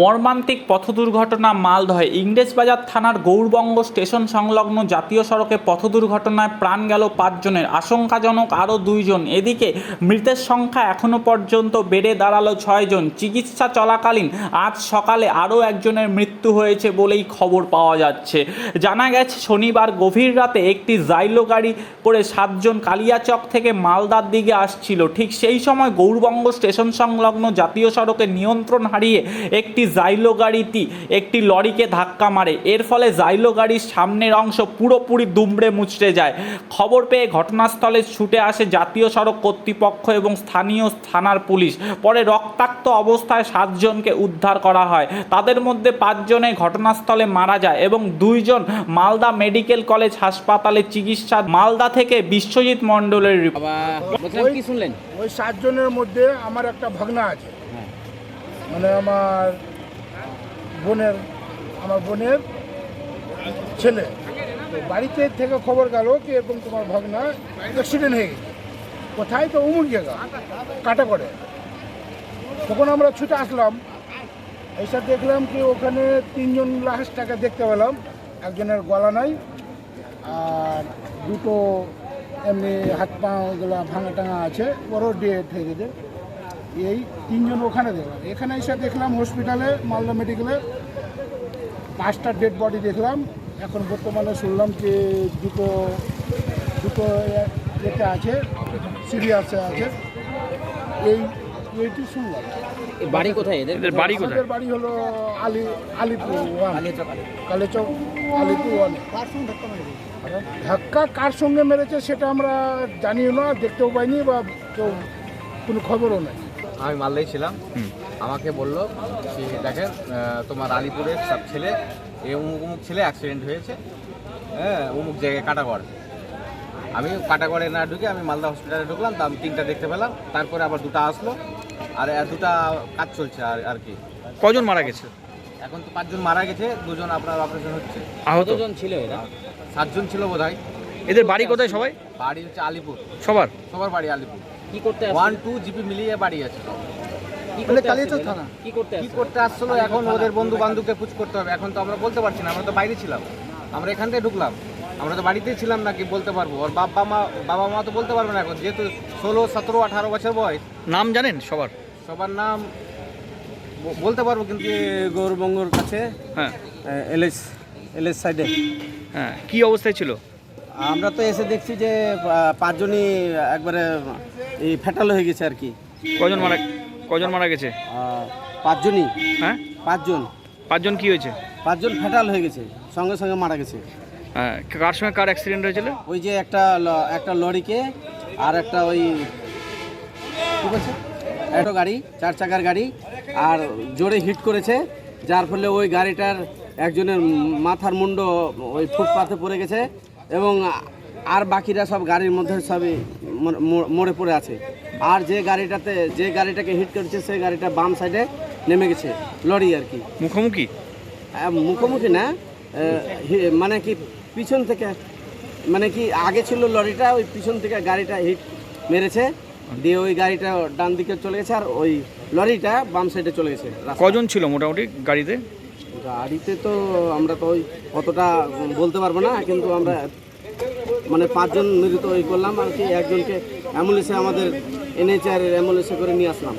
মর্মান্তিক পথ দুর্ঘটনা মালদহে। ইংরেজবাজার থানার গৌরবঙ্গ স্টেশন সংলগ্ন জাতীয় সড়কে পথ দুর্ঘটনায় প্রাণ গেল পাঁচজনের। আশঙ্কাজনক আরও দুইজন। এদিকে মৃতের সংখ্যা এখনও পর্যন্ত বেড়ে দাঁড়াল ছয়জন। চিকিৎসা চলাকালীন আজ সকালে আরও একজনের মৃত্যু হয়েছে বলেই খবর পাওয়া যাচ্ছে। জানা গেছে, শনিবার গভীর রাতে একটি জাইলো গাড়ি করে সাতজন কালিয়াচক থেকে মালদার দিকে আসছিল। ঠিক সেই সময় গৌরবঙ্গ স্টেশন সংলগ্ন জাতীয় সড়কে নিয়ন্ত্রণ হারিয়ে একটি জাইলো গাড়িটি একটি লরিকে ধাক্কা মারে। এর ফলে জাইলো গাড়ির সামনের অংশ পুরোপুরি দুমড়ে মুচড়ে যায়। খবর পেয়ে ঘটনাস্থলে ছুটে আসে জাতীয় সড়ক কর্তৃপক্ষ এবং স্থানীয় থানার পুলিশ। পরে রক্তাক্ত অবস্থায় সাতজনকে উদ্ধার করা হয়। তাদের মধ্যে পাঁচজনে ঘটনাস্থলে মারা যায় এবং দুইজন মালদা মেডিকেল কলেজ হাসপাতালে চিকিৎসা মালদা থেকে বিশ্বজিৎ মণ্ডলের। কি শুনলেন? ওই সাতজনের মধ্যে আমার একটা ভাগনা আছে। হ্যাঁ। মানে আমার বোনের, আমার বোনের ছেলে। বাড়িতে থেকে খবর গেল কি এরকম তোমার ভাগনা অ্যাক্সিডেন্ট হয়ে গেছে। কোথায়? তো উমুক জায়গা কাটা করে তখন আমরা ছুটে আসলাম এইসব দেখলাম কি ওখানে তিনজন লাশটাকে দেখতে পেলাম। একজনের গলা নাই, আর দুটো এমনি হাত পা ওগুলো ভাঙা টাঙা আছে ওরও ডেট হয়ে গেছে। এই তিনজন ওখানে দেখলাম এখানে এসে দেখলাম হসপিটালে মালদা মেডিকেলে পাঁচটা ডেড বডি দেখলাম। এখন বর্তমানে শুনলাম যে দুটো দুটো এতে আছে সিরিয়াসে আছে। এই এইটি শুনলাম। বাড়ি কোথায় এদের? এদের বাড়ি কোথায়? বাড়ি হলো আলি আলিপুর কালেচক আলিপুর ওয়ান। ধাক্কা কার সঙ্গে মেরেছে সেটা আমরা জানিও না দেখতেও পাইনি বা কেউ কোনো খবরও নাই। আমি মালদায় ছিলাম। আমাকে বলল যে দেখেন তোমার আলিপুরের সব ছেলে এ অমুক অমুক ছেলে অ্যাক্সিডেন্ট হয়েছে হ্যাঁ অমুক জায়গায় কাটাগড়। আমি কাটাগড়ে না ঢুকে আমি মালদা হসপিটালে ঢুকলাম তা আমি তিনটা দেখতে পেলাম তারপরে আবার দুটো আসলো আর দুটা কাজ চলছে আর আর কি। কজন মারা গেছে? এখন তো পাঁচজন মারা গেছে দুজন আপনার অপারেশন হচ্ছে। আহত। কতজন ছিল এরা? সাতজন ছিল বোধ হয় এদের বাড়ি কোথায় সবাই? বাড়ি হচ্ছে আলিপুর। সবার? সবার বাড়ি আলিপুর। কি করতে ওয়ান টু জিপি মিলিয়ে বাড়ি আছে সব। কি করতে? কি করতে কি আসছিল এখন ওদের বন্ধু বান্ধবকে পুছ করতে হবে। এখন তো আমরা বলতে পারছি না আমরা তো বাইরে ছিলাম। আমরা এখান থেকে ঢুকলাম। আমরা তো বাড়িতেই ছিলাম না কি বলতে পারব? ওর বাবা মা বাবা মা তো বলতে পারবে না এখন যেহেতু ষোলো সতেরো আঠারো বছর বয়স। নাম জানেন সবার? সবার নাম ব- বলতে পারব কিন্তু গৌরবঙ্গর কাছে? হ্যাঁ। এলএস এলএস সাইডে। হ্যাঁ কি অবস্থায় ছিল? আমরা তো এসে দেখছি যে পাঁচজনই একবারে এই ফেটাল হয়ে গেছে আর কি। কজন মারা কজন মারা গেছে? পাঁচজনই। হ্যাঁ? পাঁচজন। পাঁচজন কি হয়েছে? পাঁচজন ফেটাল হয়ে গেছে সঙ্গে সঙ্গে মারা গেছে। হ্যাঁ কার সঙ্গে কার অ্যাক্সিডেন্ট হয়েছিল? ওই যে একটা একটা লরিকে আর একটা ওই কি বলছে? একটা গাড়ি চার চাকার গাড়ি আর জোরে হিট করেছে যার ফলে ওই গাড়িটার একজনের মাথার মুন্ড ওই ফুটপাথে পড়ে গেছে এবং আর বাকিরা সব গাড়ির মধ্যে সবই মর- পড়ে আছে। আর যে গাড়িটাতে যে গাড়িটাকে হিট করেছে সেই গাড়িটা বাম সাইডে নেমে গেছে লরি আর কি। মুখোমুখি? মুখোমুখি না মানে কি পিছন থেকে মানে কি আগে ছিল লরিটা ওই পিছন থেকে গাড়িটা হিট মেরেছে দিয়ে ওই গাড়িটা ডান দিকে চলে গেছে আর ওই লরিটা বাম সাইডে চলে গেছে কজন ছিল মোটামুটি গাড়িতে? গাড়িতে তো আমরা তো অতটা বলতে পারব না, কিন্তু আমরা মানে পাঁচজন মৃত ওই করলাম আর কি, একজনকে অ্যাম্বুলেন্সে আমাদের এনএচআর অ্যাম্বুলেন্সে করে নিয়ে আসলাম।